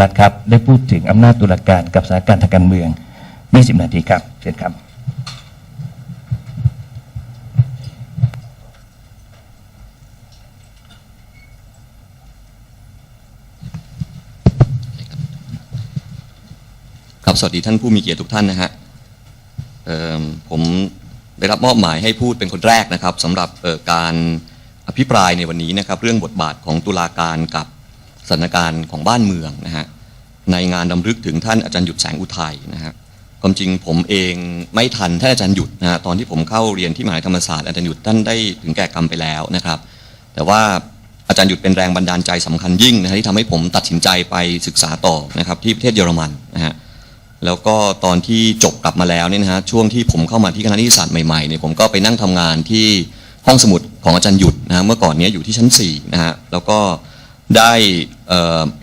รัตน์ครับ ได้พูดถึงอำนาจตุลาการกับสถานการณ์ทางการเมือง 20 นาทีครับเชิญครับ ครับสวัสดีท่านผู้มีเกียรติทุกท่านนะฮะผมได้รับมอบหมายให้พูดเป็นคนแรกนะครับสำหรับการอภิปรายในวันนี้นะครับ เรื่องบทบาทของตุลาการกับ สถานการณ์ของบ้านเมืองนะฮะในงานดำลึกถึงท่านอาจารย์หยุดแสงอุทัยนะฮะความจริงผมเองไม่ทันท่านอาจารย์หยุดนะฮะตอนที่ผมเข้าเรียนที่มหาวิทยาลัยธรรมศาสตร์อาจารย์หยุดท่านได้ถึงแก่กรรมไปแล้วนะครับ แต่ว่าอาจารย์หยุดเป็นแรงบันดาลใจสำคัญยิ่งนะฮะที่ทำให้ผมตัดสินใจไปศึกษาต่อนะครับที่ประเทศเยอรมันนะฮะแล้วก็ตอนที่จบกลับมาแล้วเนี่ยนะฮะช่วงที่ผมเข้ามาที่คณะนิติศาสตร์ใหม่ๆเนี่ยผมก็ไปนั่งทำงานที่ห้องสมุดของอาจารย์หยุดนะฮะเมื่อก่อนเนี้ยอยู่ที่ชั้น4นะฮะแล้วก็ได้ เ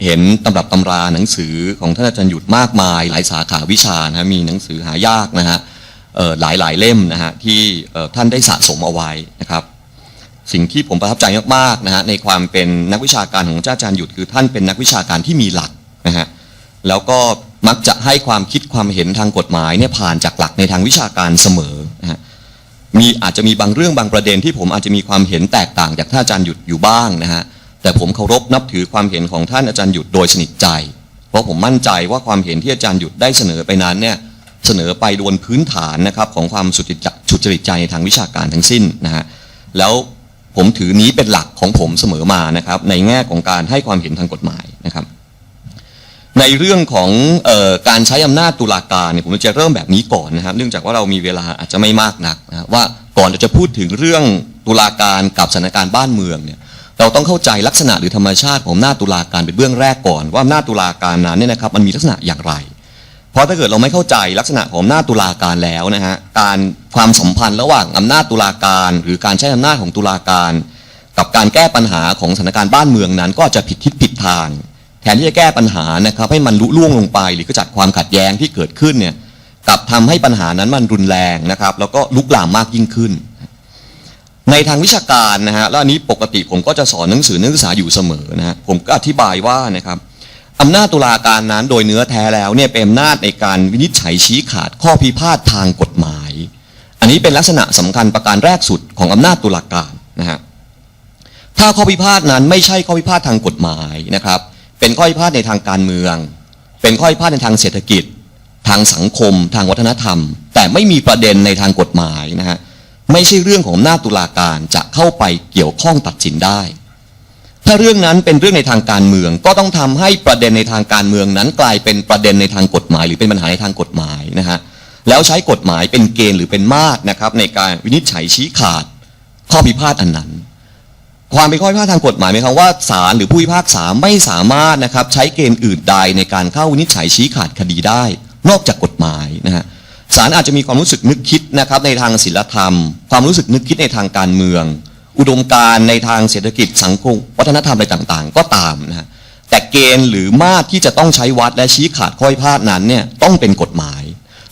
เห็นตำรับตำราหนังสือของท่านอาจารย์หยุดมากมาย หลายสาขาวิชานะมีหนังสือหายากนะฮะหลายหลายเล่มนะฮะที่ท่านได้สะสมเอาไว้นะครับ สิ่งที่ผมประทับใจมากๆนะฮะในความเป็นนักวิชาการของอาจารย์หยุดคือท่านเป็นนักวิชาการที่มีหลักนะฮะแล้วก็มักจะให้ความคิดความเห็นทางกฎหมายเนี่ยผ่านจากหลักในทางวิชาการเสมอนะฮะมีอาจจะมีบางเรื่องบางประเด็นที่ผมอาจจะมีความเห็นแตกต่างจากท่านอาจารย์หยุดอยู่บ้างนะฮะ แต่ผมเคารพนับถือความเห็นของท่านอาจารย์หยุดโดยสนิทใจ เพราะผมมั่นใจว่าความเห็นที่อาจารย์หยุดได้เสนอไปนั้นเนี่ยเสนอไปโดนพื้นฐานนะครับของความสุจริตุจริตใจในทางวิชาการทั้งสิ้นนะฮะแล้วผมถือนี้เป็นหลักของผมเสมอมานะครับในแง่ของการให้ความเห็นทางกฎหมายนะครับ ในเรื่องของออการใช้อำนาจตุลาการเนี่ยผมจะเริ่มแบบนี้ก่อนนะครับ เนื่องจากว่าเรามีเวลาอาจจะไม่มากนักนะว่าก่อนเราจะพูดถึงเรื่องตุลาการกับสถานการณ์บ้านเมืองเนี่ย เราต้องเข้าใจลักษณะหรือธรรมชาติของอำนาจตุลาการเป็นเบื้องแรกก่อน ว่าอำนาจตุลาการนั้นเนี่ยนะครับมันมีลักษณะอย่างไร เพราะถ้าเกิดเราไม่เข้าใจลักษณะของอำนาจตุลาการแล้วนะฮะการความสัมพันธ์ระหว่างอำนาจตุลาการ หรือการใช้อำนาจของตุลาการ กับการแก้ปัญหาของสถานการณ์บ้านเมืองนั้น ก็จะผิดทิศผิดทางแทนที่จะแก้ปัญหานะครับให้มันลุล่วงลงไป หรือขจัดความขัดแย้งที่เกิดขึ้นเนี่ยกลับทำให้ปัญหานั้นมันรุนแรงนะครับแล้วก็ลุกลามมากยิ่งขึ้น ในทางวิชาการนะฮะแล้วอันนี้ปกติผมก็จะสอนหนังสือนักศึกษาอยู่เสมอนะฮะผมก็อธิบายว่านะครับอำนาจตุลาการนั้นโดยเนื้อแท้แล้วเนี่ยเป็นอำนาจในการวินิจฉัยชี้ขาดข้อพิพาททางกฎหมาย อันนี้เป็นลักษณะสำคัญประการแรกสุดของอำนาจตุลาการนะฮะถ้าข้อพิพาทนั้นไม่ใช่ข้อพิพาททางกฎหมายนะครับ เป็นข้อพิพาทในทางการเมือง เป็นข้อพิพาทในทางเศรษฐกิจ ทางสังคม ทางวัฒนธรรม แต่ไม่มีประเด็นในทางกฎหมายนะฮะ ไม่ใช่เรื่องของอำนาจตุลาการจะเข้าไปเกี่ยวข้องตัดสินได้ ถ้าเรื่องนั้นเป็นเรื่องในทางการเมือง ก็ต้องทำให้ประเด็นในทางการเมืองนั้นกลายเป็นประเด็นในทางกฎหมาย หรือเป็นปัญหาในทางกฎหมายนะฮะแล้วใช้กฎหมายเป็นเกณฑ์หรือเป็นมาตรนะครับ ในการวินิจฉัยชี้ขาดข้อพิพาทอันนั้น ความเป็นข้อพิพาททางกฎหมายหมายความว่าศาลหรือผู้พิพากษาไม่สามารถนะครับใช้เกณฑ์อื่นใดในการเข้าวินิจฉัยชี้ขาดคดีได้ นอกจากกฎหมายนะฮะ ศาลอาจจะมีความรู้สึกนึกคิดนะครับในทางศีลธรรม ความรู้สึกนึกคิดในทางการเมือง อุดมการณ์ในทางเศรษฐกิจสังคม วัฒนธรรมอะไรต่างๆ ก็ตามนะฮะแต่เกณฑ์หรือมาตรที่จะต้องใช้วัดและชี้ขาดข้อยพิพาทนั้นเนี่ยต้องเป็นกฎหมาย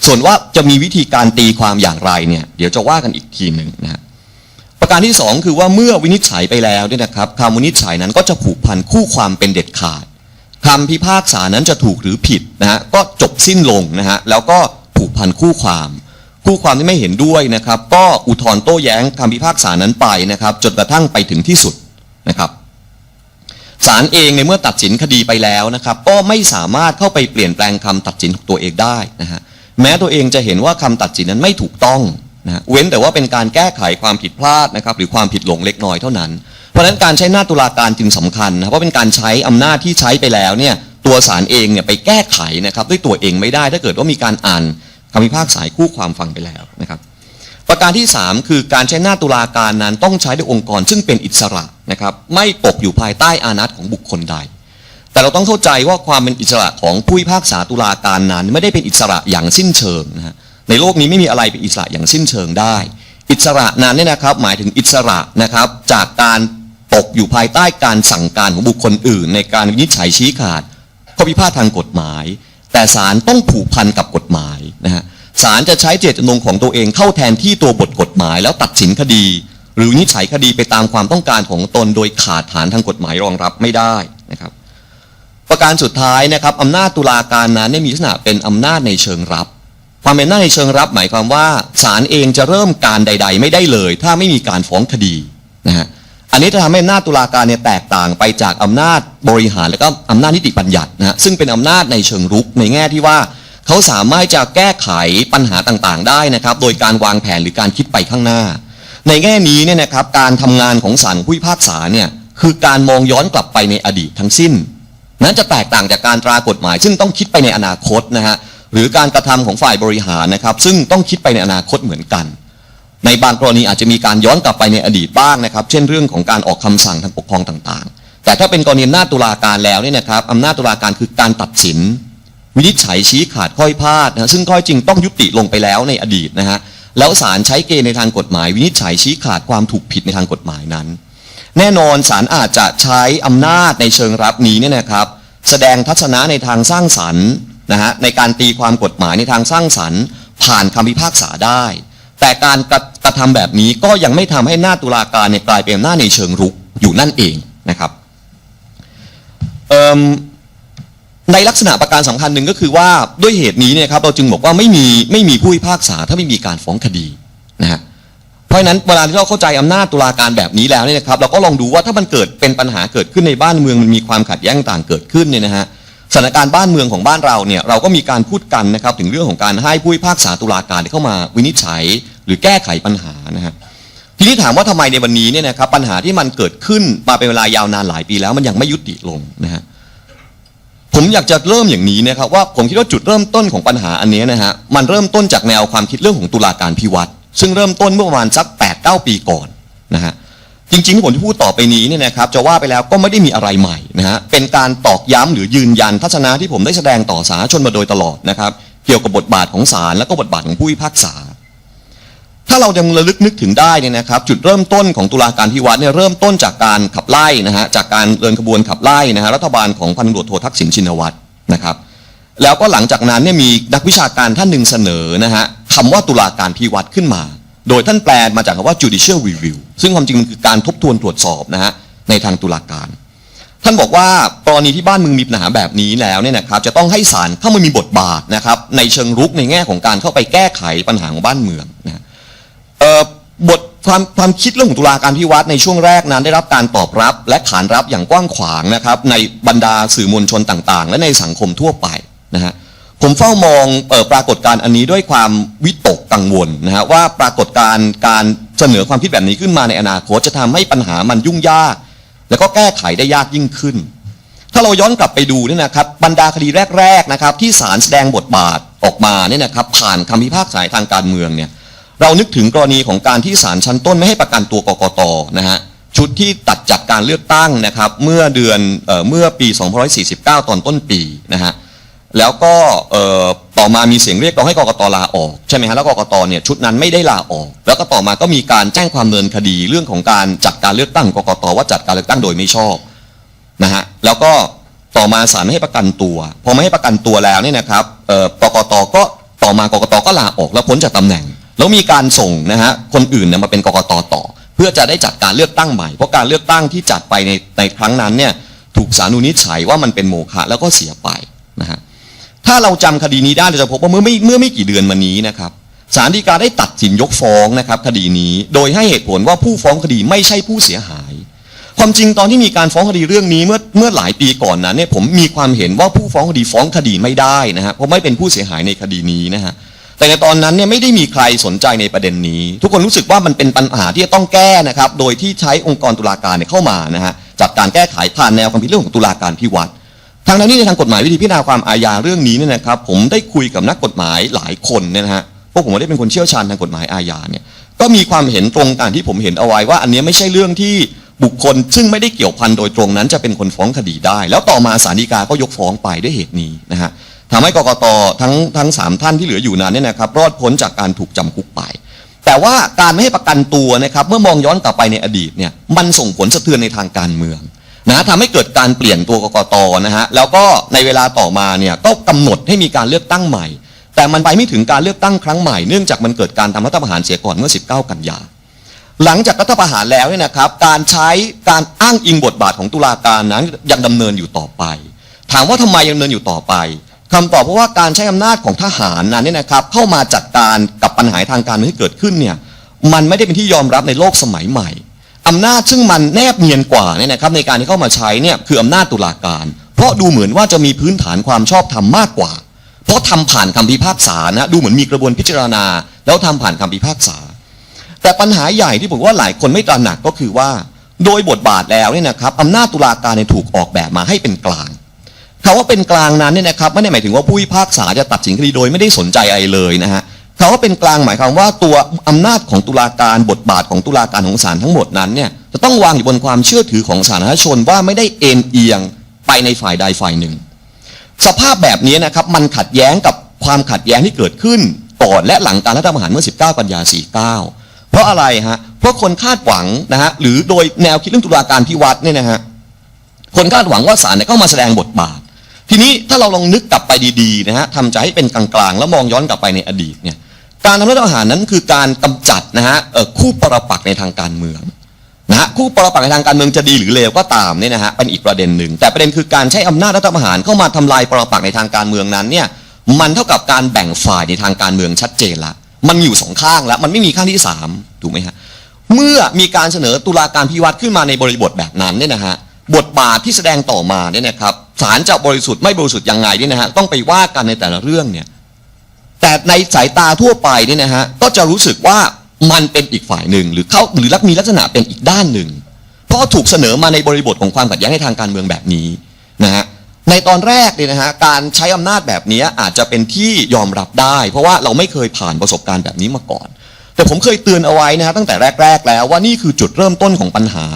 ส่วนว่าจะมีวิธีการตีความอย่างไรเนี่ยเดี๋ยวจะว่ากันอีกทีหนึ่งนะฮะประการที่ 2 คือว่าเมื่อวินิจฉัยไปแล้วเนี่ยนะครับคำวินิจฉัยนั้นก็จะผูกพันคู่ความเป็นเด็ดขาดคำพิพากษานั้นจะถูกหรือผิดนะฮะก็จบสิ้นลงนะฮะแล้วก็ ผูกพันคู่ความคู่ความที่ไม่เห็นด้วยนะครับ ก็อุทธรณ์โต้แย้งคำพิพากษานั้นไปนะครับจนกระทั่งไปถึงที่สุดนะครับศาลเองในเมื่อตัดสินคดีไปแล้วนะครับ ก็ไม่สามารถเข้าไปเปลี่ยนแปลงคำตัดสินของตัวเองได้นะฮะแม้ตัวเองจะเห็นว่าคำตัดสินนั้นไม่ถูกต้องนะเว้นแต่ว่าเป็นการแก้ไขความผิดพลาดนะครับ หรือความผิดหลงเล็กน้อยเท่านั้น เพราะฉะนั้นการใช้หน้าตุลาการจึงสำคัญนะเพราะเป็นการใช้อำนาจที่ใช้ไปแล้วเนี่ยตัวศาลเองเนี่ยไปแก้ไขนะครับด้วยตัวเองไม่ได้ถ้าเกิดว่ามีการอ่าน คำพิพากษาคู่ความฟังไปแล้วนะครับ ประการที่ 3 คือการใช้หน้าตุลาการนั้นต้องใช้ด้วยองค์กรซึ่งเป็นอิสระนะครับไม่ตกอยู่ภายใต้อานัตของบุคคลใด แต่เราต้องเข้าใจว่าความเป็นอิสระของผู้พิพากษาตุลาการนั้น ไม่ได้เป็นอิสระอย่างสิ้นเชิงนะฮะในโลกนี้ไม่มีอะไรเป็นอิสระอย่างสิ้นเชิงได้ อิสระนั้นเนี่ยนะครับหมายถึงอิสระนะครับจากการตกอยู่ภายใต้การสั่งการของบุคคลอื่น ในการวินิจฉัยชี้ขาดข้อพิพาททางกฎหมาย แต่ศาลต้องผูกพันกับกฎหมายนะฮะศาลจะใช้เจตจำนงของตัวเองเข้าแทนที่ตัวบทกฎหมายแล้วตัดสินคดี หรือนิจฉัยคดีไปตามความต้องการของตนโดยขาดฐานทางกฎหมายรองรับไม่ได้นะครับ ประการสุดท้ายนะครับอำนาจตุลาการนั้นเนี่ยมีลักษณะเป็นอำนาจในเชิงรับ ความเป็นอำนาจในเชิงรับหมายความว่าศาลเองจะเริ่มการใด ๆ ไม่ได้เลย ถ้าไม่มีการฟ้องคดีนะฮะ อันนี้จะทำให้อำนาจตุลาการเนี่ยแตกต่างไปจากอำนาจบริหารและก็อำนาจนิติบัญญัตินะฮะซึ่งเป็นอำนาจในเชิงรุกในแง่ที่ว่าเขาสามารถจะแก้ไขปัญหาต่างๆ ได้นะครับ โดยการวางแผนหรือการคิดไปข้างหน้า ในแง่นี้เนี่ยนะครับการทำงานของศาลผู้พิพากษาเนี่ยคือการมองย้อนกลับไปในอดีตทั้งสิ้น นั้นจะแตกต่างจากการตรากฎหมาย ซึ่งต้องคิดไปในอนาคตนะฮะหรือการกระทำของฝ่ายบริหารนะครับ ซึ่งต้องคิดไปในอนาคตเหมือนกัน ในบางกรณีอาจจะมีการย้อนกลับไปในอดีตบ้างนะครับ เช่นเรื่องของการออกคำสั่งทางปกครองต่างๆ แต่ถ้าเป็นกรณีอำนาจตุลาการแล้วเนี่ยนะครับอำนาจตุลาการคือการตัดสิน วินิจฉัยชี้ขาดข้อยพลาดนะซึ่งข้อจริงต้องยุติลงไปแล้วในอดีตนะฮะแล้วศาลใช้เกณฑ์ในทางกฎหมาย วินิจฉัยชี้ขาดความถูกผิดในทางกฎหมายนั้น แน่นอนศาลอาจจะใช้อำนาจในเชิงรับนี้เนี่ยนะครับ แสดงทัศนะในทางสร้างสรรค์นะฮะในการตีความกฎหมายในทางสร้างสรรค์ ผ่านคำพิพากษาได้ แต่การกระ กระทำแบบนี้ก็ยังไม่ทำให้หน้าตุลาการเนี่ยกลายเป็นหน้าในเชิงรุกอยู่นั่นเองนะครับในลักษณะประการสำคัญหนึ่งก็คือว่าด้วยเหตุนี้เนี่ยครับเราจึงบอกว่าไม่มีไม่มีผู้พิพากษาถ้าไม่มีการฟ้องคดีนะฮะเพราะฉะนั้นเวลาที่เราเข้าใจอำนาจตุลาการแบบนี้แล้วเนี่ยนะครับเราก็ลองดูว่าถ้ามันเกิดเป็นปัญหาเกิดขึ้นในบ้านเมืองมันมีความขัดแย้งต่างเกิดขึ้นเนี่ยนะฮะ สถานการณ์บ้านเมืองของบ้านเราเนี่ยเราก็มีการพูดกันนะครับถึงเรื่องของการให้ผู้พิพากษาตุลาการเข้ามาวินิจฉัย หรือแก้ไขปัญหานะฮะทีนี้ถามว่าทำไมในวันนี้เนี่ยนะครับปัญหาที่มันเกิดขึ้นมาเป็นเวลายาวนานหลายปีแล้วมันยังไม่ยุติลงนะฮะผมอยากจะเริ่มอย่างนี้นะครับว่าผมคิดว่าจุดเริ่มต้นของปัญหาอันนี้นะฮะมันเริ่มต้นจากแนวความคิดเรื่องของตุลาการพิวัตรซึ่งเริ่มต้นเมื่อประมาณสัก8ปดเปีก่อนนะฮะ จริงๆที่ผมจะพูดต่อไปนี้เนี่ยนะครับจะว่าไปแล้วก็ไม่ได้มีอะไรใหม่นะฮะเป็นการตอกย้ำหรือยืนยันทัศนะที่ผมได้แสดงต่อสาธารณชนมาโดยตลอดนะครับ เกี่ยวกับบทบาทของศาลและก็บทบาทของผู้พิพากษา ถ้าเรายังระลึกนึกถึงได้เนี่ยนะครับ จุดเริ่มต้นของตุลาการพิวัตรเนี่ยเริ่มต้นจากการขับไล่นะฮะจากการเดินขบวนขับไล่นะฮะรัฐบาลของพันตำรวจโททักษิณชินวัตรนะครับแล้วก็หลังจากนั้นเนี่ยมีนักวิชาการท่านหนึ่งเสนอนะฮะคำว่าตุลาการพิวัตรขึ้นมา โดยท่านแปลมาจากคำว่า judicial review ซึ่งความจริงมันคือการทบทวนตรวจสอบนะฮะในทางตุลาการ ท่านบอกว่ากรณีที่บ้านเมืองมีปัญหาแบบนี้แล้วเนี่ยนะครับจะต้องให้ศาลเข้ามามีบทบาทนะครับในเชิงรุกในแง่ของการเข้าไปแก้ไขปัญหาของบ้านเมืองนะเอ่อบทความความคิดเรื่องของตุลาการพิวัตรในช่วงแรกนั้นได้รับการตอบรับและขานรับอย่างกว้างขวางนะครับในบรรดาสื่อมวลชนต่างๆ และในสังคมทั่วไปนะฮะ ผมเฝ้ามองออปรากฏการณ์อันนี้ด้วยความวิตกกังวลนะฮะว่าปรากฏการณ์การเสนอความคิดแบบนี้ขึ้นมาในอนาคตจะทำให้ปัญหามันยุ่งยาก แล้วก็แก้ไขได้ยากยิ่งขึ้น ถ้าเราย้อนกลับไปดูเนี่ยนะครับบรรดาคดีแรกๆนะครับที่ศาลแสดงบทบาทออกมาเนี่ยนะครับผ่านคำพิพากษาทางการเมืองเนี่ยเรานึกถึงกรณีของการที่ศาลชั้นต้นไม่ให้ประกันตัวกกตนะฮะชุดที่ตัดจากการเลือกตั้งนะครับเมื่อเดือนเออเมื่อปี 2549 ตอนต้นปีนะฮะ แล้วก็ต่อมามีเสียงเรียกร้องให้กกตลาออกใช่ไหมฮะแล้วกกตเนี่ยชุดนั้นไม่ได้ลาออก แล้วก็ต่อมาก็มีการแจ้งความเนินคดีเรื่องของการจัดการเลือกตั้งกกตว่าจัดการเลือกตั้งโดยไม่ชอบนะฮะแล้วก็ต่อมาศาลไม่ให้ประกันตัว พอไม่ให้ประกันตัวแล้วเนี่ยนะครับเอ่อกกตก็ต่อมากกตก็ลาออกแล้วพ้นจากตำแหน่ง แล้วมีการส่งนะฮะคนอื่นเนี่ยมาเป็นกกตต่อ เพื่อจะได้จัดการเลือกตั้งใหม่เพราะการเลือกตั้งที่จัดไปในในครั้งนั้นเนี่ยถูกศาลนุนิจฉัยว่ามันเป็นโมฆะแล้วก็เสียไปนะฮะ ถ้าเราจำคดีนี้ได้เราจะพบว่าเมื่อไม่เมื่อไม่กี่เดือนมานี้นะครับศาลฎีกาได้ตัดสินยกฟ้องนะครับคดีนี้โดยให้เหตุผลว่าผู้ฟ้องคดีไม่ใช่ผู้เสียหาย ความจริงตอนที่มีการฟ้องคดีเรื่องนี้เมื่อเมื่อหลายปีก่อนนั้นเนี่ยผมมีความเห็นว่าผู้ฟ้องคดีฟ้องคดีไม่ได้นะฮะเพราะไม่เป็นผู้เสียหายในคดีนี้นะฮะแต่ในตอนนั้นเนี่ยไม่ได้มีใครสนใจในประเด็นนี้ ทุกคนรู้สึกว่ามันเป็นปัญหาที่จะต้องแก้นะครับโดยที่ใช้องค์กรตุลาการเนี่ยเข้ามานะฮะจัดการแก้ไขผ่านแนวความคิดเรื่องของตุลาการพิวัตร ทางนั้นนี่ในทางกฎหมายวิธีพิจารณาความอาญาเรื่องนี้เนี่ยนะครับ ผมได้คุยกับนักกฎหมายหลายคนเนี่ยนะฮะพวกผมไม่ได้เป็นคนเชี่ยวชาญทางกฎหมายอาญาเนี่ยก็มีความเห็นตรงกันที่ผมเห็นเอาไว้ว่า อันนี้ไม่ใช่เรื่องที่บุคคล ซึ่งไม่ได้เกี่ยวพันโดยตรงนั้น จะเป็นคนฟ้องคดีได้ แล้วต่อมาศาลฎีกาก็ยกฟ้องไปด้วยเหตุนี้นะฮะทำให้กกตทั้งทั้งสามท่านที่เหลืออยู่นั้นเนี่ยนะครับ รอดพ้นจากการถูกจำคุกไป แต่ว่าการไม่ให้ประกันตัวนะครับ เมื่อมองย้อนกลับไปในอดีตเนี่ยมันส่งผลสะเทือนในทางการเมือง นะทำให้เกิดการเปลี่ยนตัวกกตนะฮะแล้วก็ในเวลาต่อมาเนี่ยก็กำหนดให้มีการเลือกตั้งใหม่ แต่มันไปไม่ถึงการเลือกตั้งครั้งใหม่เนื่องจากมันเกิดการทำรัฐประหารเสียก่อนเมื่อ 19 กันยาหลังจากรัฐประหารแล้วเนี่ยนะครับ การใช้การอ้างอิงบทบาทของตุลาการนั้นยังดำเนินอยู่ต่อไป ถามว่าทำไมยังดำเดินอยู่ต่อไปคำตอบเพราะว่าการใช้อำนาจของทหารนั้นเนี่ยนะครับ เข้ามาจัดการกับปัญหาทางการเมืองที่เกิดขึ้นเนี่ยมันไม่ได้เป็นที่ยอมรับในโลกสมัยใหม่ อำนาจซึ่งมันแนบเนียนกว่าเนี่ยนะครับในการที่เข้ามาใช้เนี่ยคืออำนาจตุลาการ เพราะดูเหมือนว่าจะมีพื้นฐานความชอบธรรมมากกว่า เพราะทำผ่านคำพิพากษานะดูเหมือนมีกระบวนพิจารณา แล้วทำผ่านคำพิพากษา แต่ปัญหาใหญ่ที่ผมว่าหลายคนไม่ตระหนักก็คือว่า โดยบทบาทแล้วเนี่ยนะครับอำนาจตุลาการเนี่ยถูกออกแบบมาให้เป็นกลางคำว่าเป็นกลางนั้นเนี่ยนะครับไม่ได้หมายถึงว่าผู้พิพากษาจะตัดสินคดีโดยไม่ได้สนใจอะไรเลยนะฮะ คำว่าเป็นกลางหมายความว่าตัวอำนาจของตุลาการบทบาทของตุลาการของศาลทั้งหมดนั้นเนี่ยจะต้องวางอยู่บนความเชื่อถือของสาธารณชนว่าไม่ได้เอ็นเอียงไปในฝ่ายใดฝ่ายหนึ่ง สภาพแบบนี้นะครับมันขัดแย้งกับความขัดแย้งที่เกิดขึ้นก่อนและหลังการรัฐประหารเมื่อ 19 กันยา 49 เพราะอะไรฮะเพราะคนคาดหวังนะฮะหรือโดยแนวคิดเรื่องตุลาการพิวัตรเนี่ยนะฮะคนคาดหวังว่าศาลเนี่ยเข้ามาแสดงบทบาท ทีนี้ถ้าเราลองนึกกลับไปดีๆนะฮะทำใจให้เป็นกลางๆแล้วมองย้อนกลับไปในอดีตเนี่ย การทำรัฐประหารนั้นคือการกำจัดนะฮะคู่ปรปักษ์ในทางการเมืองนะฮะคู่ปรปักษ์ในทางการเมืองจะดีหรือเลวก็ตามเนี่ยนะฮะเป็นอีกประเด็นหนึ่ง แต่ประเด็นคือการใช้อำนาจรัฐประหารเข้ามาทำลายปรปักษ์ในทางการเมืองนั้นเนี่ยมันเท่ากับการแบ่งฝ่ายในทางการเมืองชัดเจนละ มันอยู่สองข้างแล้วมันไม่มีข้างที่สามถูกไหมฮะเมื่อมีการเสนอตุลาการพิวัตรขึ้นมาในบริบทแบบนั้นเนี่ยนะฮะบทบาทที่แสดงต่อมาเนี่ยนะครับศาลจะบริสุทธิ์ไม่บริสุทธิ์ยังไงเนี่ยนะฮะต้องไปว่ากันในแต่ละเรื่องเนี่ย แต่ในสายตาทั่วไปเนี่ยนะฮะก็จะรู้สึกว่ามันเป็นอีกฝ่ายหนึ่งหรือเขาหรือลักมีลักษณะเป็นอีกด้านหนึ่ง เพราะถูกเสนอมาในบริบทของความขัดแย้งในทางการเมืองแบบนี้นะฮะในตอนแรกเนี่ยนะฮะการใช้อำนาจแบบนี้อาจจะเป็นที่ยอมรับได้ เพราะว่าเราไม่เคยผ่านประสบการณ์แบบนี้มาก่อน แต่ผมเคยเตือนเอาไว้นะฮะตั้งแต่แรก ๆ แล้วว่านี่คือจุดเริ่มต้นของปัญหา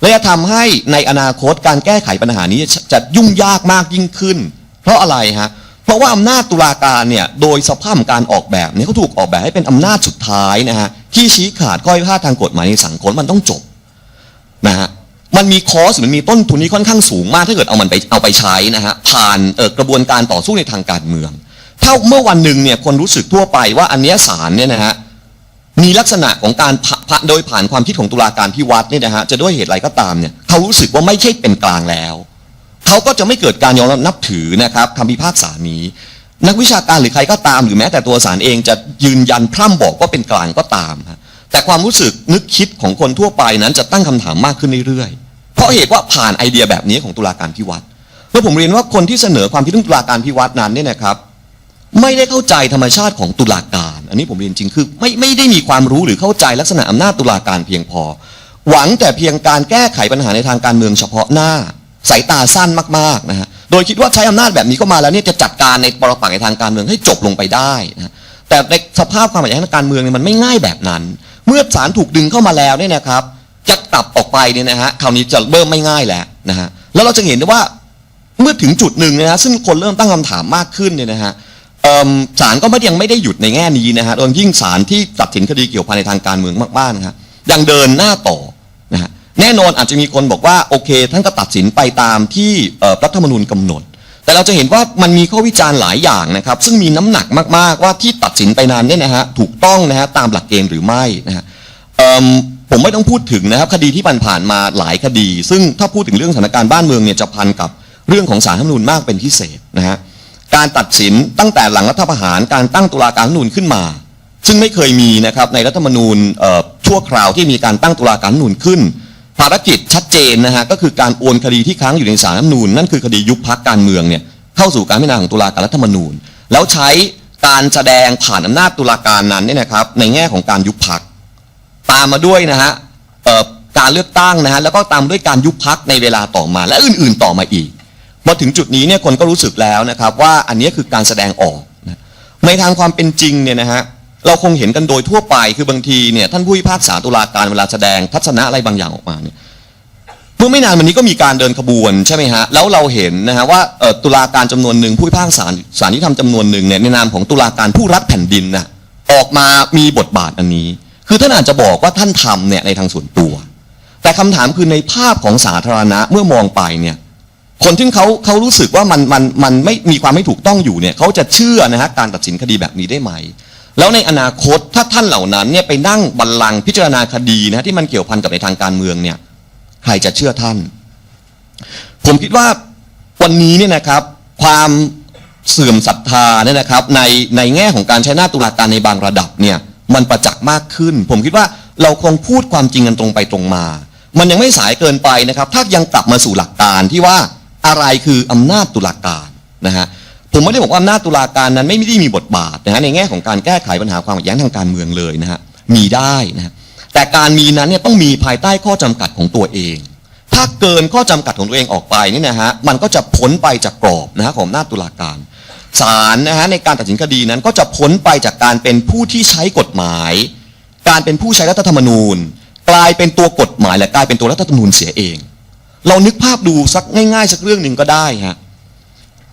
และจะทำให้ในอนาคตการแก้ไขปัญหานี้จะจะยุ่งยากมากยิ่งขึ้น เพราะอะไรฮะเเพราะว่าอำนาจตุลาการเนี่ยโดยสภาพของการออกแบบเนี่ยเขาถูกออกแบบให้เป็นอำนาจสุดท้ายนะฮะที่ชี้ขาดข้อพิพาททางกฎหมายในสังคมมันต้องจบนะฮะมันมีคอสมันมีต้นทุนที่ค่อนข้างสูงมากถ้าเกิดเอามันไปเอาไปใช้นะฮะผ่านกระบวนการต่อสู้ในทางการเมือง ถ้าเมื่อวันหนึ่งเนี่ยคนรู้สึกทั่วไปว่าอันนี้ศาลเนี่ยนะฮะมีลักษณะของการผ่าโดยผ่านความคิดของตุลาการพิวัตรเนี่ยนะฮะจะด้วยเหตุอะไรก็ตามเนี่ยเขารู้สึกว่าไม่ใช่เป็นกลางแล้ว เขาก็จะไม่เกิดการยอมรับนับถือนะครับคำพิพากษานี้ นักวิชาการหรือใครก็ตามหรือแม้แต่ตัวศาลเองจะยืนยันพร่ำบอกว่าเป็นกลางก็ตามฮะแต่ความรู้สึกนึกคิดของคนทั่วไปนั้นจะตั้งคำถามมากขึ้นเรื่อยๆ เพราะเหตุว่าผ่านไอเดียแบบนี้ของตุลาการพิวัตรแล้วผมเรียนว่าคนที่เสนอความคิดเรื่องตุลาการพิวัตรนั้นเนี่ยนะครับ ไม่ได้เข้าใจธรรมชาติของตุลาการ อันนี้ผมเรียนจริงคือไม่ไม่ได้มีความรู้หรือเข้าใจลักษณะอำนาจตุลาการเพียงพอ หวังแต่เพียงการแก้ไขปัญหาในทางการเมืองเฉพาะหน้า สายตาสั้นมากๆนะฮะโดยคิดว่าใช้อำนาจแบบนี้เข้ามาแล้วเนี่ยจะจัดการในปรปักษ์ในทางการเมืองให้จบลงไปได้นะแต่ในสภาพความขัดแย้งทางการเมืองเนี่ยมันไม่ง่ายแบบนั้น เมื่อศาลถูกดึงเข้ามาแล้วเนี่ยนะครับ จะกลับออกไปเนี่ยนะฮะคราวนี้จะเริ่มไม่ง่ายแล้วนะฮะแล้วเราจะเห็นได้ว่าเมื่อถึงจุดหนึ่งนยนะซึ่งคนเริ่มตั้งคำถามมากขึ้นเนี่ยนะฮะศาลก็ไม่ยังไม่ได้หยุดในแง่นี้นะฮะโดยยิ่งศาลที่ตัดสินคดีเกี่ยวพันในทางการเมืองมากๆนะฮะยังเดินหน้าต่อ แน่นอนอาจจะมีคนบอกว่าโอเค ท่านก็ตัดสินไปตามที่รัฐธรรมนูญกำหนด แต่เราจะเห็นว่ามันมีข้อวิจารณ์หลายอย่างนะครับ ซึ่งมีน้ำหนักมากๆว่าที่ตัดสินไปนั้นเนี่ยนะฮะถูกต้องนะฮะตามหลักเกณฑ์หรือไม่นะฮะผมไม่ต้องพูดถึงนะครับคดีที่ผ่านมาหลายคดี ซึ่งถ้าพูดถึงเรื่องสถานการณ์บ้านเมืองเนี่ยจะพันกับเรื่องของสารรัฐธรรมนูญมากเป็นพิเศษนะฮะการตัดสินตั้งแต่หลังรัฐประหารการตั้งตุลาการรัฐมนูญขึ้นมา ซึ่งไม่เคยมีนะครับในรัฐธรรมนูญชั่วคราวที่มีการตั้งตุลาการรัฐมนูญขึ้น ภารกิจชัดเจนนะฮะก็คือการโอนคดีที่ค้างอยู่ในสารรัฐธรรมนูญนั่นคือคดียุบพักการเมืองเนี่ยเข้าสู่การพิจารณาของตุลาการรัฐธรรมนูญ แล้วใช้การแสดงผ่านอำนาจตุลาการนั้นเนี่ยนะครับในแง่ของการยุบพักตามมาด้วยนะฮะการเลือกตั้งนะฮะแล้วก็ตามด้วยการยุบพักในเวลาต่อมาและอื่น ๆ ต่อมาอีกมาถึงจุดนี้เนี่ยคนก็รู้สึกแล้วนะครับว่าอันนี้คือการแสดงออก ในทางความเป็นจริงเนี่ยนะฮะ เราคงเห็นกันโดยทั่วไปคือบางทีเนี่ยท่านผู้พิพากษาตุลาการเวลาแสดงทัศนะอะไรบางอย่างออกมาเนี่ยเมื่อไม่นานมานี้ก็มีการเดินขบวนใช่ไหมฮะแล้วเราเห็นนะฮะว่าตุลาการจำนวนหนึ่งผู้พิพากษาศาลยุติธรรมจำนวนหนึ่งเนี่ยในนามของตุลาการผู้รักแผ่นดินนะออกมามีบทบาทอันนี้ คือท่านอาจจะบอกว่าท่านทำเนี่ยในทางส่วนตัว แต่คำถามคือในภาพของสาธารณะเมื่อมองไปเนี่ยคนที่เขาเขารู้สึกว่ามันมันมันไม่มีความไม่ถูกต้องอยู่เนี่ยเขาจะเชื่อนะฮะการตัดสินคดีแบบนี้ได้ไหม แล้วในอนาคตถ้าท่านเหล่านั้นเนี่ยไปนั่งบัลลังก์พิจารณาคดีนะที่มันเกี่ยวพันกับในทางการเมืองเนี่ยใครจะเชื่อท่าน ผมคิดว่าวันนี้เนี่ยนะครับความเสื่อมศรัทธาเนี่ยนะครับในในแง่ของการใช้หน้าจตุลาการในบางระดับเนี่ยมันประจักษ์มากขึ้น ผมคิดว่าเราคงพูดความจริงกันตรงไปตรงมา มันยังไม่สายเกินไปนะครับ ถ้ายังกลับมาสู่หลักการที่ว่าอะไรคืออำนาจตุลาการนะฮะ ผมไม่ได้บอกว่าอำนาจตุลาการนั้นไม่ได้มีบทบาทนะฮะในแง่ของการแก้ไขปัญหาความขัดแย้งทางการเมืองเลยนะฮะมีได้นะฮะแต่การมีนั้นเนี่ยต้องมีภายใต้ข้อจำกัดของตัวเอง ถ้าเกินข้อจำกัดของตัวเองออกไปนี่นะฮะมันก็จะพ้นไปจากกรอบนะฮะของอำนาจตุลาการศาลนะฮะในการตัดสินคดีนั้นก็จะพ้นไปจากการเป็นผู้ที่ใช้กฎหมาย การเป็นผู้ใช้รัฐธรรมนูญ กลายเป็นตัวกฎหมายและกลายเป็นตัวรัฐธรรมนูญเสียเอง เรานึกภาพดูสักง่ายๆสักเรื่องหนึ่งก็ได้ฮะ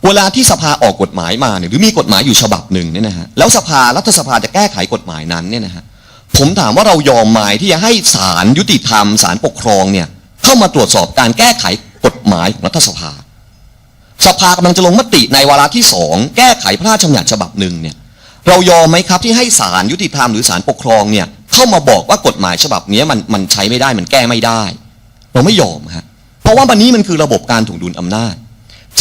เวลาที่สภาออกกฎหมายมาเนี่ยหรือมีกฎหมายอยู่ฉบับหนึ่งเนี่ยนะฮะแล้วสภารัฐสภาจะแก้ไขกฎหมายนั้นเนี่ยนะฮะผมถามว่าเรายอมไหมที่จะให้ศาลยุติธรรมศาลปกครองเนี่ยเข้ามาตรวจสอบการแก้ไขกฎหมายของรัฐสภา สภากำลังจะลงมติในวาระที่สองแก้ไขพระราชบัญญัติฉบับหนึ่งเนี่ยเรายอมไหมครับที่ให้ศาลยุติธรรมหรือศาลปกครองเนี่ยเข้ามาบอกว่ากฎหมายฉบับนี้มันมันใช้ไม่ได้มันแก้ไม่ได้ เราไม่ยอมฮะเพราะว่าวันนี้มันคือระบบการถ่วงดุลอำนาจ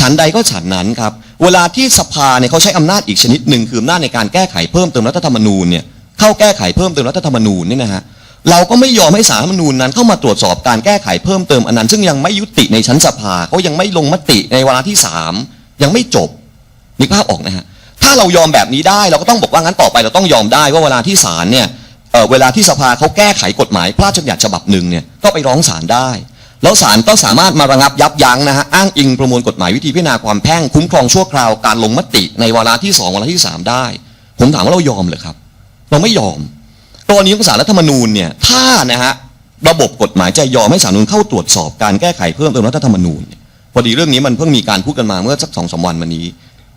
ฉันใดก็ฉันนั้นครับ เวลาที่สภาเนี่ยเขาใช้อำนาจอีกชนิดหนึ่งคืออำนาจในการแก้ไขเพิ่มเติมรัฐธรรมนูญเนี่ยเข้าแก้ไขเพิ่มเติมรัฐธรรมนูญเนี่ยนะฮะเราก็ไม่ยอมให้สารรัฐธรรมนูญนั้นเข้ามาตรวจสอบการแก้ไขเพิ่มเติมอันนั้น ซึ่งยังไม่ยุติในชั้นสภาเขายังไม่ลงมติในวาระที่สามยังไม่จบนึกภาพออกนะฮะถ้าเรายอมแบบนี้ได้เราก็ต้องบอกว่างั้นต่อไปเราต้องยอมได้ว่าเวลาที่ศาลเนี่ยเเวลาที่สภาเขาแก้ไขกฎหมายพระราชบัญญัติฉบับหนึ่งเนี่ยก็ไปร้องศาลได้ แล้วศาลก็สามารถมาระงับยับยั้งนะฮะอ้างอิงประมวลกฎหมายวิธีพิจารณาความแพ่งคุ้มครองชั่วคราวการลงมติในวาระที่สองวาระที่สามได้ ผมถามว่าเรายอมเหรือครับ เราไม่ยอมกรณีของศาลรัฐธรรมนูญเนี่ยถ้านะฮะระบบกฎหมายจะยอมให้ศาลรัฐธรรมนูญเข้าตรวจสอบการแก้ไขเพิ่มเติมรัฐธรรมนูญพอดีเรื่องนี้มันเพิ่งมีการพูดกันมาเมื่อสักสองสามวันมานี้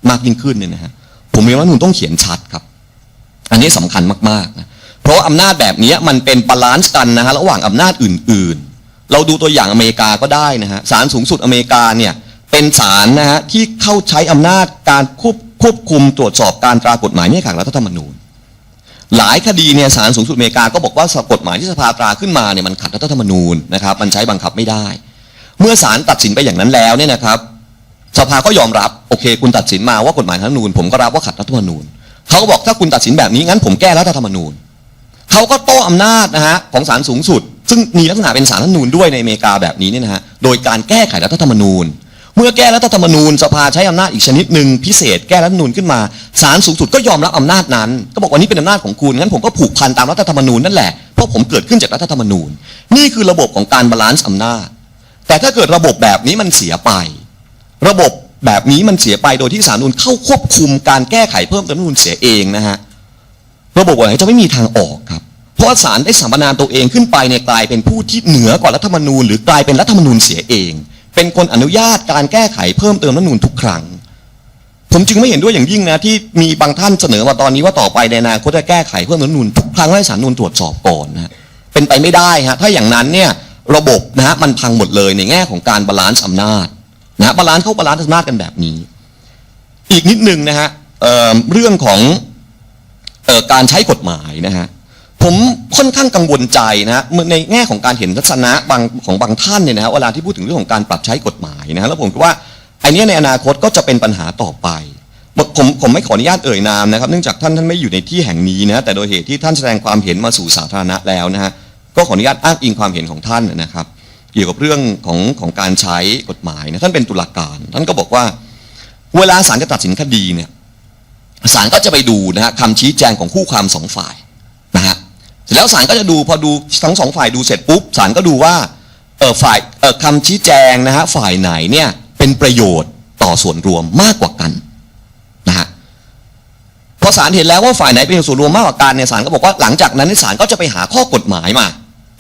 มากยิ่งขึ้นเนี่ยนะฮะผมเรียนว่ารัฐธรรมนูญต้องเขียนชัดครับ อันนี้สำคัญมากๆนะเพราะว่าอำนาจแบบนี้มันเป็นบาลานซ์กันนะฮะระหว่างอำนาจอื่น ๆ เราดูตัวอย่างอเมริกาก็ได้นะฮะศาลสูงสุดอเมริกาเนี่ยเป็นศาลนะฮะที่เข้าใช้อำนาจการควบควบคุมตรวจสอบการตรากฎหมายไม่ขัดรัฐธรรมนูญ หลายคดีเนี่ยศาลสูงสุดอเมริกาก็บอกว่ากฎหมายที่สภาตราขึ้นมาเนี่ยมันขัดรัฐธรรมนูญนะครับมันใช้บังคับไม่ได้ เมื่อศาลตัดสินไปอย่างนั้นแล้วเนี่ยนะครับสภาก็ยอมรับโอเค คุณตัดสินมาว่ากฎหมายรัฐธรรมนูญผมก็รับว่าขัดรัฐธรรมนูญเขาก็บอกถ้าคุณตัดสินแบบนี้งั้นผมแก้รัฐธรรมนูญ เขาก็โต้อำนาจนะฮะของศาลสูงสุด ซึ่งมีลักษณะเป็นศาลรัฐธรรมนูญด้วยในอเมริกาแบบนี้เนี่ยนะฮะโดยการแก้ไขรัฐธรรมนูญ เมื่อแก้รัฐธรรมนูญสภาใช้อำนาจอีกชนิดหนึ่งพิเศษแก้รัฐธรรมนูญขึ้นมาศาลสูงสุดก็ยอมรับอำนาจนั้น ก็บอกว่านี่เป็นอำนาจของคุณงั้นผมก็ผูกพันตามรัฐธรรมนูญนั่นแหละเพราะผมเกิดขึ้นจากรัฐธรรมนูญ นี่คือระบบของการบาลานซ์อำนาจ แต่ถ้าเกิดระบบแบบนี้มันเสียไป ระบบแบบนี้มันเสียไปโดยที่ศาลนูนเข้าควบคุมการแก้ไขเพิ่มเติมรัฐธรรมนูญเสียเองนะฮะ ระบบแบบนี้จะไม่มีทางออกครับ เพราะศาลได้สัมปนามตัวเองขึ้นไปเนี่ยกลายเป็นผู้ที่เหนือกว่ารัฐธรรมนูญหรือกลายเป็นรัฐธรรมนูญเสียเอง เป็นคนอนุญาตการแก้ไขเพิ่มเติมรัฐธรรมนูญทุกครั้ง ผมจึงไม่เห็นด้วยอย่างยิ่งนะที่มีบางท่านเสนอมาตอนนี้ว่าต่อไปในอนาคตจะแก้ไขเพิ่มรัฐธรรมนูญทุกครั้งให้ศาลนูนตรวจสอบก่อนนะเป็นไปไม่ได้ฮะถ้าอย่างนั้นเนี่ยระบบนะฮะมันพังหมดเลยในแง่ของการบาลานซ์อำนาจนะบาลานซ์เข้าบาลานซ์อำนาจกันแบบนี้ อีกนิดนึงนะฮะเเรื่องของ การใช้กฎหมายนะฮะผมค่อนข้างกังวลใจนะฮะในแง่ของการเห็นทัศนะบางของบางท่านเนี่ยนะฮะเวลาที่พูดถึงเรื่องของการปรับใช้กฎหมายนะฮะแล้วผมคิดว่าไอันนี้ในอนาคตก็จะเป็นปัญหาต่อไปผมผมไม่ขออนุญาตเอ่ยนามนะครับ เนื่องจากท่านท่านไม่อยู่ในที่แห่งนี้นะฮะแต่โดยเหตุที่ท่านแสดงความเห็นมาสู่สาธารณะแล้วนะฮะก็ขออนุญาตอ้างอิงความเห็นของท่านนะครับ เกี่ยวกับเรื่องของของการใช้กฎหมายนะท่านเป็นตุลาการ ท่านก็บอกว่า เวลาศาลจะตัดสินคดีเนี่ย ศาลก็จะไปดูนะฮะคำชี้แจงของคู่ความสองฝ่ายนะฮะเสร็จแล้วศาลก็จะดูพอดูทั้งสองฝ่ายดูเสร็จปุ๊บศาลก็ดูว่าเออฝ่ายเออคำชี้แจงนะฮะฝ่ายไหนเนี่ยเป็นประโยชน์ต่อส่วนรวมมากกว่ากันนะฮะพอศาลเห็นแล้วว่าฝ่ายไหนเป็นส่วนรวมมากกว่ากันเนี่ยศาลก็บอกว่าหลังจากนั้นศาลก็จะไปหาข้อกฎหมายมา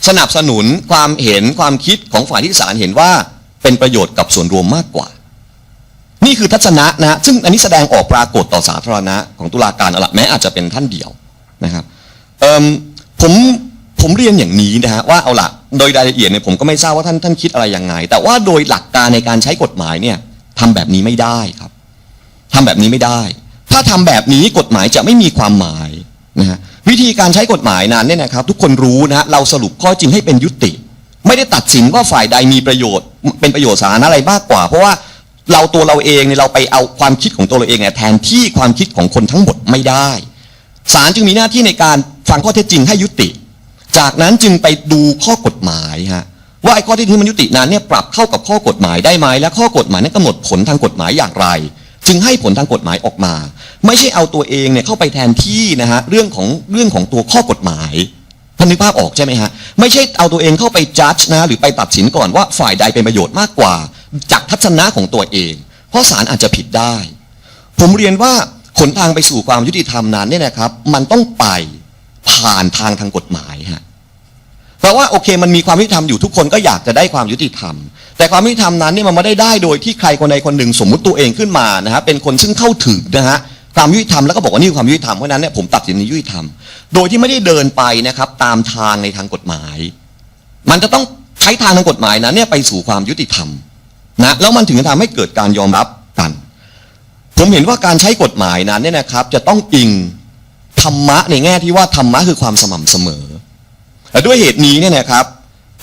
สนับสนุนความเห็นความคิดของฝ่ายที่ศาลเห็นว่าเป็นประโยชน์กับส่วนรวมมากกว่า นี่คือทัศนะนะซึ่งอันนี้แสดงออกปรากฏต่อสาธารณะของตุลาการเอาละแม้อาจจะเป็นท่านเดียวนะครับผมผมเรียนอย่างนี้นะฮะว่าเอาละโดยรายละเอียดเนี่ยผมก็ไม่ทราบว่าท่านท่านคิดอะไรยังไง แต่ว่าโดยหลักการในการใช้กฎหมายเนี่ยทำแบบนี้ไม่ได้ครับทำแบบนี้ไม่ได้ ถ้าทำแบบนี้กฎหมายจะไม่มีความหมายนะฮะวิธีการใช้กฎหมายนั้นเนี่ยนะครับ ทุกคนรู้นะฮะเราสรุปข้อจริงให้เป็นยุติ ไม่ได้ตัดสินว่าฝ่ายใดมีประโยชน์ เป็นประโยชน์สาธารณะอะไรมากกว่า เพราะว่า เราตัวเราเองเนี่ยเราไปเอาความคิดของตัวเราเองเนี่ยแทนที่ความคิดของคนทั้งหมดไม่ได้ศาลจึงมีหน้าที่ในการฟังข้อเท็จจริงให้ยุติ จากนั้นจึงไปดูข้อกฎหมายฮะว่าไอ้ข้อเท็จจริงที่มันยุตินั้นเนี่ยปรับเข้ากับข้อกฎหมายได้ไหมและข้อกฎหมายนั้นกำหนดผลทางกฎหมายอย่างไร จึงให้ผลทางกฎหมายออกมา ไม่ใช่เอาตัวเองเนี่ยเข้าไปแทนที่นะฮะเรื่องของเรื่องของตัวข้อกฎหมายท่านนึกภาพออกใช่ไหมฮะไม่ใช่เอาตัวเองเข้าไปจัดนะหรือไปตัดสินก่อนว่าฝ่ายใดเป็นประโยชน์มากกว่า จากทัศนะของตัวเอง เพราะศาลอาจจะผิดได้ ผมเรียนว่าขนทางไปสู่ความยุติธรรมนั้นเนี่ยนะครับ มันต้องไปผ่านทางทางกฎหมายฮะเพราะว่าโอเคมันมีความยุติธรรมอยู่ทุกคนก็อยากจะได้ความยุติธรรม แต่ความยุติธรรมนั้นเนี่ยมันไม่ได้ได้โดยที่ใครคนใดคนหนึ่งสมมุติตัวเองขึ้นมานะฮะเป็นคนซึ่งเข้าถึงนะฮะความยุติธรรมแล้วก็บอกว่านี่คือความยุติธรรมเพราะฉะนั้นเนี่ยผมตัดสินในยุติธรรม โดยที่ไม่ได้เดินไปนะครับตามทางในทางกฎหมาย มันจะต้องใช้ทางทางกฎหมายนั้นเนี่ยไปสู่ความยุติธรรม นะแล้วมันถึงจะทำให้เกิดการยอมรับกัน ผมเห็นว่าการใช้กฎหมายนั้นเนี่ยนะครับ จะต้องอิงธรรมะในแง่ที่ว่าธรรมะคือความสม่ำเสมอและด้วยเหตุนี้เนี่ยนะครับ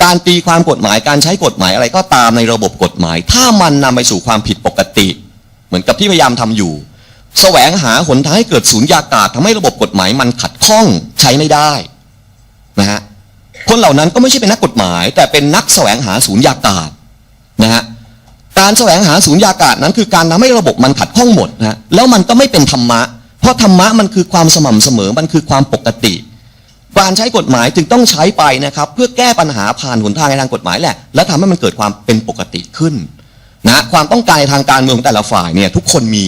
การตีความกฎหมายการใช้กฎหมายอะไรก็ตามในระบบกฎหมาย ถ้ามันนำไปสู่ความผิดปกติ เหมือนกับที่พยายามทำอยู่แสวงหาหนทางให้เกิดสูญญากาศทำให้ระบบกฎหมายมันขัดข้องใช้ไม่ได้นะฮะคนเหล่านั้นก็ไม่ใช่เป็นนักกฎหมาย แต่เป็นนักแสวงหาสูญญากาศนะฮะ การแสวงหาสูญญากาศนั้น คือการทำให้ระบบมันขัดข้องหมดนะแล้วมันก็ไม่เป็นธรรมะ เพราะธรรมะมันคือความสม่ำเสมอมันคือความปกติการใช้กฎหมายจึงต้องใช้ไปนะครับ เพื่อแก้ปัญหาผ่านหนทางในทางกฎหมายแหละ และทำให้มันเกิดความเป็นปกติขึ้นนะความต้องการในทางการเมืองของแต่ละฝ่ายเนี่ยทุกคนมี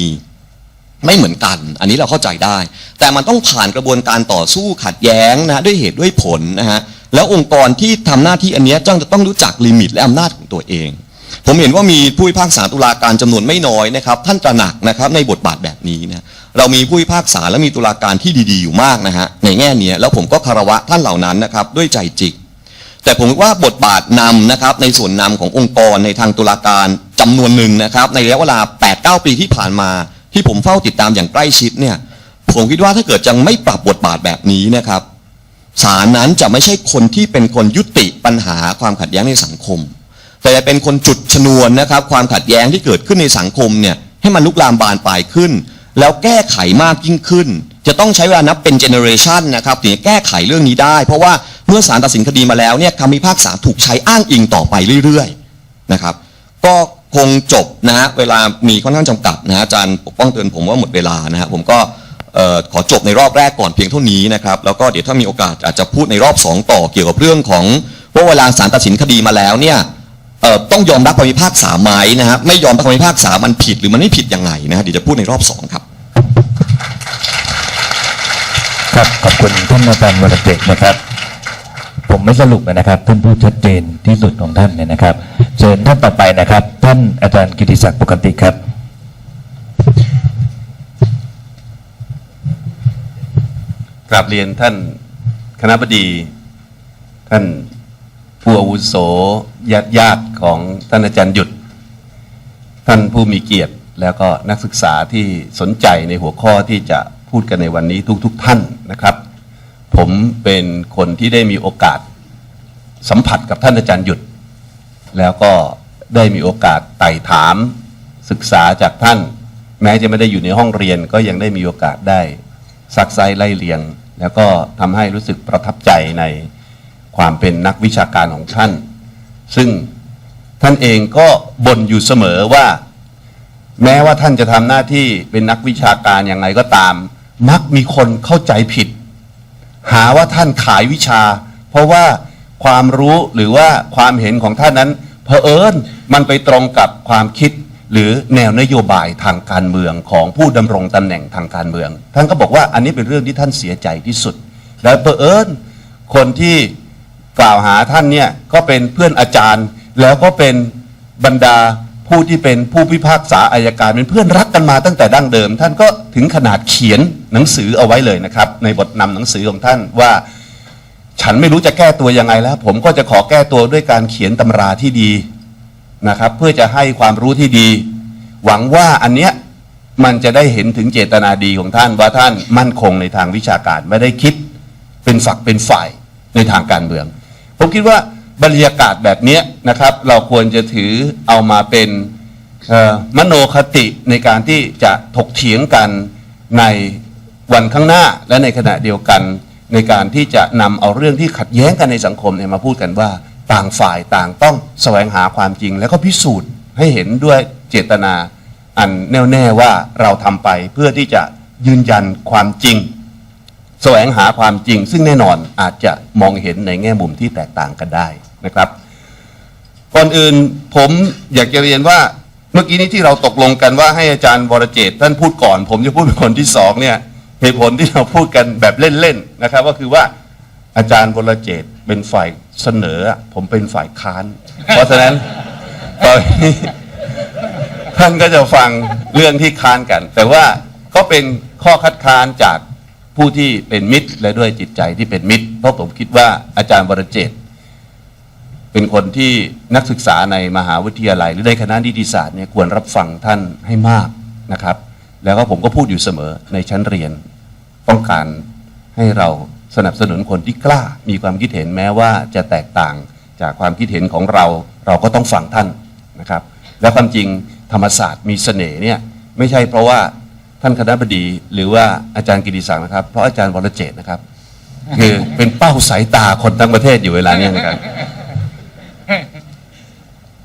ไม่เหมือนกัน อันนี้เราเข้าใจได้ แต่มันต้องผ่านกระบวนการต่อสู้ขัดแย้งนะด้วยเหตุด้วยผลนะฮะแล้วองค์กรที่ทำหน้าที่อันนี้จ้องจะต้องรู้จักลิมิตและอำนาจของตัวเอง ผมเห็นว่ามีผู้พิพากษาตุลาการจำนวนไม่น้อยนะครับ ท่านตระหนักนะครับในบทบาทแบบนี้นะเรามีผู้พิพากษาและมีตุลาการที่ดีๆอยู่มากนะฮะในแง่เนี้ยแล้วผมก็คารวะท่านเหล่านั้นนะครับด้วยใจจริงแต่ผมว่าบทบาทนำนะครับในส่วนนำขององค์กรในทางตุลาการจำนวนหนึ่งนะครับ ในระยะเวลา 8-9 ปีที่ผ่านมา ที่ผมเฝ้าติดตามอย่างใกล้ชิดเนี่ยผมคิดว่าถ้าเกิดยังไม่ปรับบทบาทแบบนี้นะครับศาลนั้นจะไม่ใช่คนที่เป็นคนยุติปัญหาความขัดแย้งในสังคม แต่จะเป็นคนจุดชนวนนะครับ ความขัดแย้งที่เกิดขึ้นในสังคมเนี่ยให้มันลุกลามบานปลายขึ้น แล้วแก้ไขมากยิ่งขึ้น จะต้องใช้เวลานับเป็นเจเนอเรชันนะครับถึงจะแก้ไขเรื่องนี้ได้ เพราะว่าเมื่อศาลตัดสินคดีมาแล้วเนี่ยคำพิพากษาถูกใช้อ้างอิงต่อไปเรื่อยๆนะครับ ก็คงจบนะฮะเวลามีค่อนข้างจำกัดนะฮะอาจารย์ปกป้องเตือนผมว่าหมดเวลานะฮะผมก็ขอจบในรอบแรกก่อนเพียงเท่านี้นะครับแล้วก็เดี๋ยวถ้ามีโอกาสอาจจะพูดในรอบสองต่อเกี่ยวกับเรื่องของว่าเวลาศาลตัดสินคดีมาแล้วเนี่ย ต้องยอมรับคำพิพากษาไหมนะฮะไม่ยอมรับคำพิพากษามันผิดหรือมันไม่ผิดยังไงนะฮะเดี๋ยวจะพูดในรอบสองครับครับขอบคุณท่านอาจารย์วรเจตน์นะครับ ผมไม่สรุปนะครับท่านพูดชัดเจนที่สุดของท่านเนี่ยนะครับเชิญท่านต่อไปนะครับ ท่านอาจารย์กิติศักดิ์ปกติครับกราบเรียนท่านคณะบดี ท่านผู้อาวุโส ญาติญาติของท่านอาจารย์หยุด ท่านผู้มีเกียรติแล้วก็นักศึกษาที่สนใจในหัวข้อที่จะพูดกันในวันนี้ทุกๆทท่านนะครับ ผมเป็นคนที่ได้มีโอกาสสัมผัสกับท่านอาจารย์หยุด แล้วก็ได้มีโอกาสไต่ถามศึกษาจากท่าน แม้จะไม่ได้อยู่ในห้องเรียนก็ยังได้มีโอกาสได้ซักไซไล่เลียง แล้วก็ทำให้รู้สึกประทับใจในความเป็นนักวิชาการของท่าน ซึ่งท่านเองก็บ่นอยู่เสมอว่า แม้ว่าท่านจะทำหน้าที่เป็นนักวิชาการอย่างไรก็ตาม มักมีคนเข้าใจผิด หาว่าท่านขายวิชา เพราะว่าความรู้หรือว่าความเห็นของท่านนั้นเผอิญมันไปตรงกับความคิดหรือแนวนโยบายทางการเมืองของผู้ดำรงตำแหน่งทางการเมือง ท่านก็บอกว่าอันนี้เป็นเรื่องที่ท่านเสียใจที่สุด และเผอิญคนที่ กล่าวหาท่านเนี่ยก็เป็นเพื่อนอาจารย์ แล้วก็เป็นบรรดาผู้ที่เป็นผู้พิพากษาอายการเป็นเพื่อนรักกันมาตั้งแต่ดั้งเดิม ท่านก็ถึงขนาดเขียนหนังสือเอาไว้เลยนะครับ ในบทนำหนังสือของท่านว่า ฉันไม่รู้จะแก้ตัวยังไงแล้ว ผมก็จะขอแก้ตัวด้วยการเขียนตำราที่ดีนะครับ เพื่อจะให้ความรู้ที่ดี หวังว่าอันเนี้ยมันจะได้เห็นถึงเจตนาดีของท่านว่าท่านมั่นคงในทางวิชาการไม่ได้คิดเป็นฝักเป็นฝ่ายในทางการเมือง ผมคิดว่าบรรยากาศแบบนี้นะครับ เราควรจะถือเอามาเป็นมโนคติในการที่จะถกเถียงกันในวันข้างหน้าและในขณะเดียวกันในการที่จะนำเอาเรื่องที่ขัดแย้งกันในสังคมเนี่ยมาพูดกันว่าต่างฝ่ายต่างต้องแสวงหาความจริง แล้วก็พิสูจน์ให้เห็นด้วยเจตนาอันแน่วแน่ว่าเราทำไปเพื่อที่จะยืนยันความจริง แสวงหาความจริง ซึ่งแน่นอนอาจจะมองเห็นในแง่มุมที่แตกต่างกันได้นะครับ ก่อนอื่นผมอยากจะเรียนว่าเมื่อกี้นี้ที่เราตกลงกันว่าให้อาจารย์วรเจตท่านพูดก่อน ผมจะพูดเป็นคนที่สองเนี่ยเหตุผลที่เราพูดกันแบบเล่นๆนะครับ ก็คือว่าอาจารย์วรเจตเป็นฝ่ายเสนอ ผมเป็นฝ่ายค้าน เพราะฉะนั้นตอนนี้ท่านก็จะฟังเรื่องที่ค้านกัน แต่ว่าก็เป็นข้อคัดค้านจาก ผู้ที่เป็นมิตร และด้วยจิตใจที่เป็นมิตร เพราะผมคิดว่าอาจารย์วรเจตเป็นคนที่นักศึกษาในมหาวิทยาลัย หรือในคณะนิติศาสตร์เนี่ยควรรับฟังท่านให้มากนะครับ แล้วก็ผมก็พูดอยู่เสมอในชั้นเรียนต้องการให้เราสนับสนุนคนที่กล้ามีความคิดเห็นแม้ว่าจะแตกต่างจากความคิดเห็นของเรา เราก็ต้องฟังท่านนะครับ และความจริงธรรมศาสตร์มีเสน่ห์เนี่ยไม่ใช่เพราะว่า ท่านคณะบดี หรือว่าอาจารย์กิติศักดิ์นะครับ เพราะอาจารย์วรเจตนะครับ คือเป็นเป้าสายตาคนทั้งประเทศอยู่เวลาเนี้นะครับ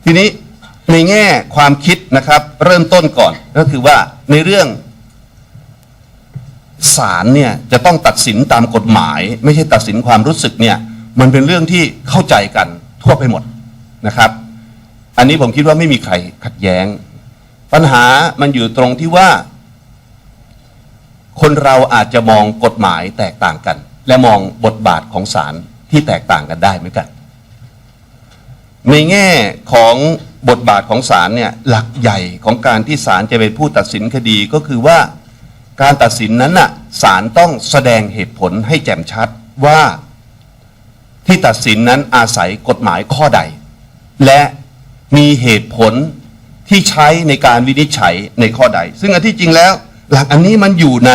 ทีนี้ในแง่ความคิดนะครับ เริ่มต้นก่อนก็คือว่าในเรื่องศาลเนี่ยจะต้องตัดสินตามกฎหมาย ไม่ใช่ตัดสินความรู้สึกเนี่ยมันเป็นเรื่องที่เข้าใจกันทั่วไปหมดนะครับ อันนี้ผมคิดว่าไม่มีใครขัดแย้ง ปัญหามันอยู่ตรงที่ว่า คนเราอาจจะมองกฎหมายแตกต่างกัน และมองบทบาทของศาลที่แตกต่างกันได้เหมือนกัน ในแง่ของบทบาทของศาลเนี่ยหลักใหญ่ของการที่ศาลจะเป็นผู้ตัดสินคดีก็คือว่าการตัดสินนั้นน่ะศาลต้องแสดงเหตุผลให้แจ่มชัดว่าที่ตัดสินนั้นอาศัยกฎหมายข้อใด และมีเหตุผลที่ใช้ในการวินิจฉัยในข้อใด ซึ่งอันที่จริงแล้ว หลักอันนี้มันอยู่ใน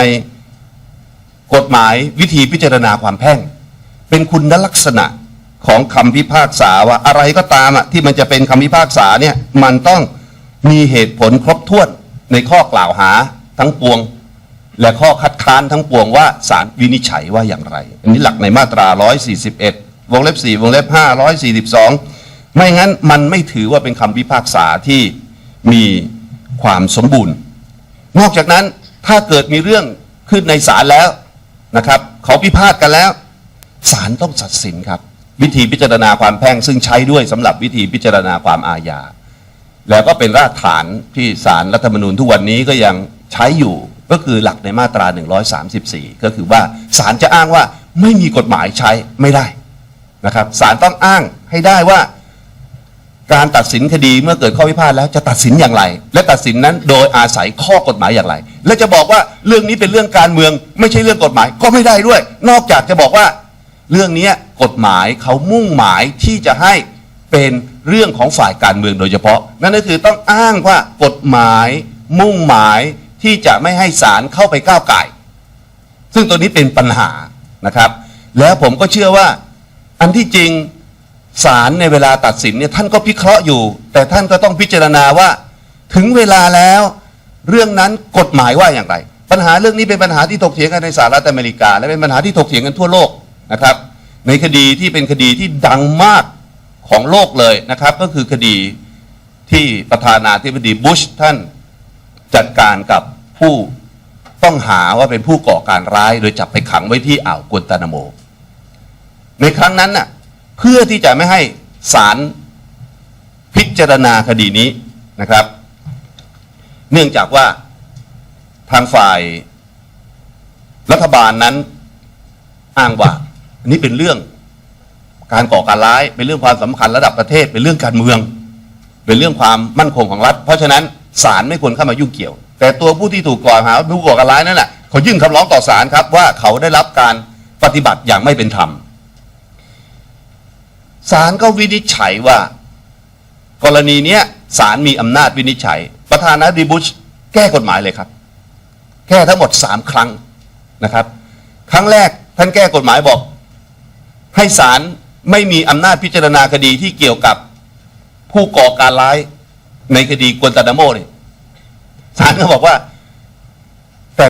กฎหมายวิธีพิจารณาความแพ่ง เป็นคุณลักษณะของคำพิพากษาว่าอะไรก็ตามอะที่มันจะเป็นคำพิพากษาเนี่ยมันต้องมีเหตุผลครบถ้วนในข้อกล่าวหาทั้งปวง และข้อคัดค้านทั้งปวงว่าศาลวินิจฉัยว่าอย่างไร อันนี้หลักในมาตรา 141 วงเล็บ 4 วงเล็บ 5 142 ไม่งั้นมันไม่ถือว่าเป็นคำพิพากษาที่มีความสมบูรณ์ นอกจากนั้น ถ้าเกิดมีเรื่องขึ้นในศาลแล้วนะครับเขาพิพาทกันแล้วศาลต้องตัดสินครับ วิธีพิจารณาความแพ่งซึ่งใช้ด้วยสำหรับวิธีพิจารณาความอาญาแล้วก็เป็นรากฐานที่ศาลรัฐธรรมนูญทุกวันนี้ก็ยังใช้อยู่ก็คือหลักในมาตรา 134 ก็คือว่าศาลจะอ้างว่าไม่มีกฎหมายใช้ไม่ได้นะครับศาลต้องอ้างให้ได้ว่า การตัดสินคดีเมื่อเกิดข้อพิพาทแล้วจะตัดสินอย่างไร และตัดสินนั้นโดยอาศัยข้อกฎหมายอย่างไร และจะบอกว่าเรื่องนี้เป็นเรื่องการเมือง ไม่ใช่เรื่องกฎหมายก็ไม่ได้ด้วย นอกจากจะบอกว่า เรื่องนี้กฎหมายเขามุ่งหมายที่จะให้เป็นเรื่องของฝ่ายการเมืองโดยเฉพาะ นั่นก็คือต้องอ้างว่ากฎหมาย มุ่งหมายที่จะไม่ให้ศาลเข้าไปก้าวไก่ซึ่งตัวนี้เป็นปัญหานะครับ แล้วผมก็เชื่อว่าอันที่จริงศาลในเวลาตัดสินเนี่ยท่านก็พิเคราะห์อยู่ แต่ท่านก็ต้องพิจารณาว่า ถึงเวลาแล้ว เรื่องนั้นกฎหมายว่าอย่างไร ปัญหาเรื่องนี้เป็นปัญหาที่ถกเถียงกันในสหรัฐอเมริกา และเป็นปัญหาที่ถกเถียงกันทั่วโลกนะครับ ในคดีที่เป็นคดีที่ดังมากของโลกเลยนะครับ ก็คือคดีที่ประธานาธิบดีบุชท่านจัดการกับผู้ต้องหาว่าเป็นผู้ก่อการร้าย โดยจับไปขังไว้ที่อ่าวกวนตานาโม ในครั้งนั้นน่ะเพื่อที่จะไม่ให้ศาลพิจารณาคดีนี้นะครับ เนื่องจากว่าทางฝ่ายรัฐบาลนั้นอ้างว่าอันนี้เป็นเรื่องการก่อการร้าย เป็นเรื่องความสำคัญระดับประเทศ เป็นเรื่องการเมือง เป็นเรื่องความมั่นคงของรัฐ เพราะฉะนั้นศาลไม่ควรเข้ามายุ่งเกี่ยว แต่ตัวผู้ที่ถูกกล่าวหาผู้ก่อการร้ายนั่นแหละเขายื่นคำร้องต่อศาลครับว่าเขาได้รับการปฏิบัติอย่างไม่เป็นธรรมศาลก็วินิจฉัยว่า กรณีเนี้ยศาลมีอำนาจวินิจฉัย ประธานาธิบดีบุชแก้กฎหมายเลยครับ แก้ทั้งหมดสามครั้งนะครับ ครั้งแรกท่านแก้กฎหมายบอก ให้ศาลไม่มีอำนาจพิจารณาคดีที่เกี่ยวกับผู้ก่อการร้ายในคดีกวนตานาโมเนี่ยศาลก็บอกว่า